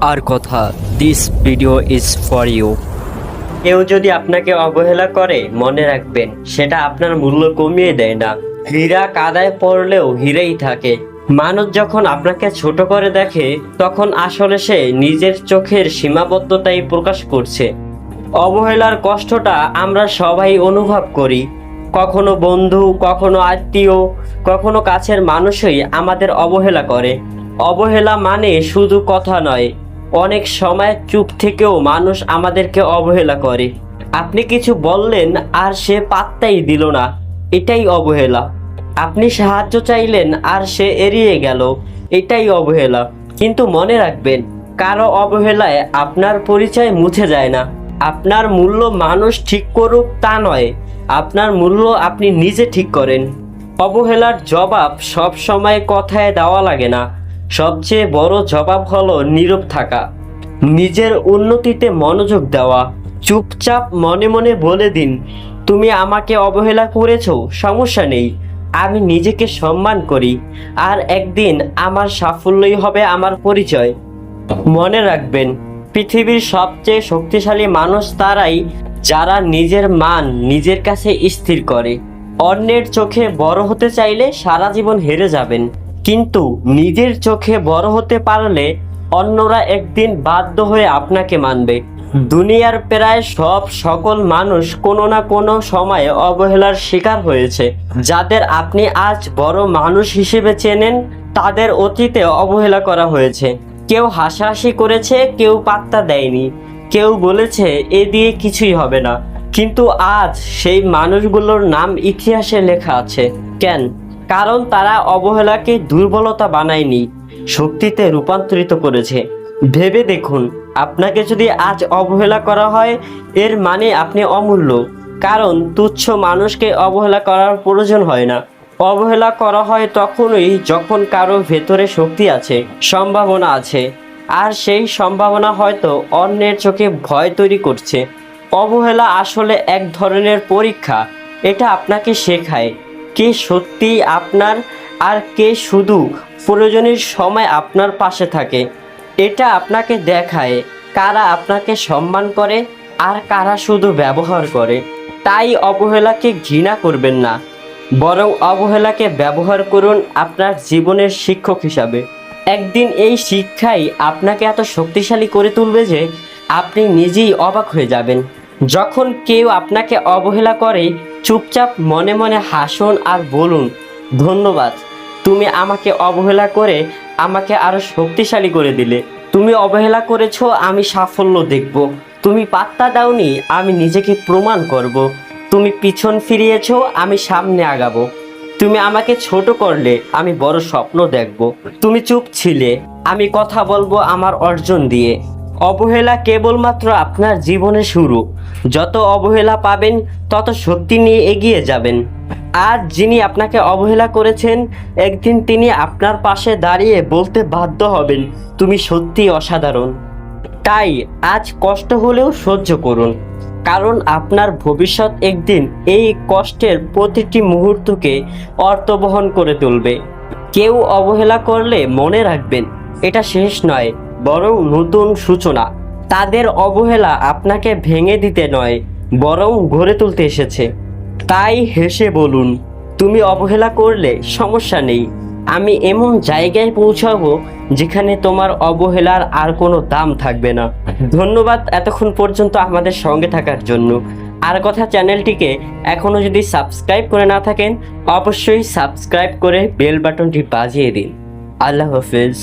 আর কথা this video is for you কেউ যদি আপনাকে অবহেলা করে, মনে রাখবেন, সেটা আপনার মূল্য কমিয়ে দেয় না। হীরা কাদায় পড়লেও হীরেই থাকে। মানুষ যখন আপনাকে ছোট করে দেখে, তখন আসলে সে নিজের চোখের সীমাবদ্ধতাই প্রকাশ করছে। অবহেলার কষ্টটা আমরা সবাই অনুভব করি। কখনো বন্ধু, কখনো আত্মীয়, কখনো কাছের মানুষই আমাদের অবহেলা করে। অবহেলা মানে শুধু কথা নয় অনেক সময় চুপ থেকেও মানুষ আমাদেরকে অবহেলা করে। আপনি কিছু বললেন আর সে পাত্তাই দিল না। এটাই অবহেলা। আপনি সাহায্য চাইলেন আর সে এড়িয়ে গেল। এটাই অবহেলা। কিন্তু মনে রাখবেন, কারও অবহেলায় আপনার পরিচয় মুছে যায় না। আপনার মূল্য মানুষ ঠিক করুক তা নয়। আপনার মূল্য আপনি নিজে ঠিক করেন। অবহেলার জবাব সব সময় কথায় দেওয়া লাগে না। সবচেয়ে বড় জবাব হলো নীরব থাকা। নিজের উন্নতিতে মনোযোগ দেওয়া, চুপচাপ মনে মনে বলে দিন, তুমি আমাকে অবহেলা করেছ, সমস্যা নেই। আমি নিজেকে সম্মান করি, আর একদিন আমার সাফল্যই হবে আমার পরিচয়। মনে রাখবেন, পৃথিবীর সবচেয়ে শক্তিশালী মানুষ তারাই যারা নিজের মান নিজের কাছে স্থির করে। অন্যের চোখে বড় হতে চাইলে সারা জীবন হেরে যাবেন। কিন্তু নিজের চোখে বড় হতে পারলে অন্যরা একদিন বাধ্য হয়ে আপনাকে মানবে। দুনিয়ার প্রায় সব সকল মানুষ কোনো না কোনো সময়ে অবহেলার শিকার হয়েছে। যাদের আপনি আজ বড় মানুষ হিসেবে চেনেন তাদের অতীতে অবহেলা করা হয়েছে। কেউ হাসাহাসি করেছে কেউ পাত্তা দেয়নি। কেউ বলেছে এ দিয়ে কিছুই হবে না। কিন্তু আজ সেই মানুষগুলোর নাম ইতিহাসে লেখা আছে। কেন? কারণ তারা অবহেলাকে দুর্বলতা বানায়নি, শক্তিতে রূপান্তরিত করেছে। ভেবে দেখুন, আপনাকে যদি আজ অবহেলা করা হয়, এর মানে আপনি অমূল্য। কারণ তুচ্ছ মানুষকে অবহেলা করার প্রয়োজন হয় না। অবহেলা করা হয় তখনই যখন কারও ভেতরে শক্তি আছে, সম্ভাবনা আছে। আর সেই সম্ভাবনা হয়তো অন্যের চোখে ভয় তৈরি করছে। অবহেলা আসলে এক ধরনের পরীক্ষা, এটা আপনাকে শেখায়। কে সত্যি আপনার আর কে শুধু প্রয়োজনের সময় আপনার পাশে থাকে। এটা আপনাকে দেখায় কারা আপনাকে সম্মান করে আর কারা শুধু ব্যবহার করে। তাই অবহেলাকে ঘৃণা করবেন না। বরং অবহেলাকে ব্যবহার করুন আপনার জীবনের শিক্ষক হিসাবে। একদিন এই শিক্ষাই আপনাকে এত শক্তিশালী করে তুলবে যে আপনি নিজেই অবাক হয়ে যাবেন। যখন কেউ আপনাকে অবহেলা করে চুপচাপ মনে মনে হাসুন আর বলুন, ধন্যবাদ। তুমি আমাকে অবহেলা করে আমাকে আরও শক্তিশালী করে দিলে। তুমি অবহেলা করেছ, আমি সাফল্য দেখব। তুমি পাত্তা দাওনি, আমি নিজেকে প্রমাণ করব। তুমি পিছন ফিরিয়েছো, আমি সামনে আগাবো। তুমি আমাকে ছোট করলে, আমি বড় স্বপ্ন দেখব। তুমি চুপ ছিলে, আমি কথা বলব আমার অর্জন দিয়ে। অবহেলা কেবলমাত্র আপনার জীবনে শুরু। যত অবহেলা পাবেন, তত শক্তি নিয়ে এগিয়ে যাবেন। আজ যিনি আপনাকে অবহেলা করেছেন, একদিন তিনি আপনার পাশে দাঁড়িয়ে বলতে বাধ্য হবেন, তুমি সত্যি অসাধারণ। তাই আজ কষ্ট হলেও সহ্য করুন, কারণ আপনার ভবিষ্যৎ একদিন এই কষ্টের প্রতিটি মুহূর্তকে অর্থবহন করে তুলবে। কেউ অবহেলা করলে মনে রাখবেন, এটা শেষ নয়। বরং নতুন সূচনা। তাদের অবহেলা আপনাকে ভেঙে দিতে নয়, বরং গড়ে তুলতে এসেছে। তাই হেসে বলুন, তুমি অবহেলা করলে সমস্যা নেই। আমি এমন জায়গায় পৌঁছাবো যেখানে তোমার অবহেলার আর কোনো দাম থাকবে না। ধন্যবাদ এতক্ষণ পর্যন্ত আমাদের সঙ্গে থাকার জন্য। আর কথা চ্যানেলটিকে এখনও যদি সাবস্ক্রাইব করে না থাকেন, অবশ্যই সাবস্ক্রাইব করে বেল বাটনটি বাজিয়ে দিন। আল্লাহ হাফিজ।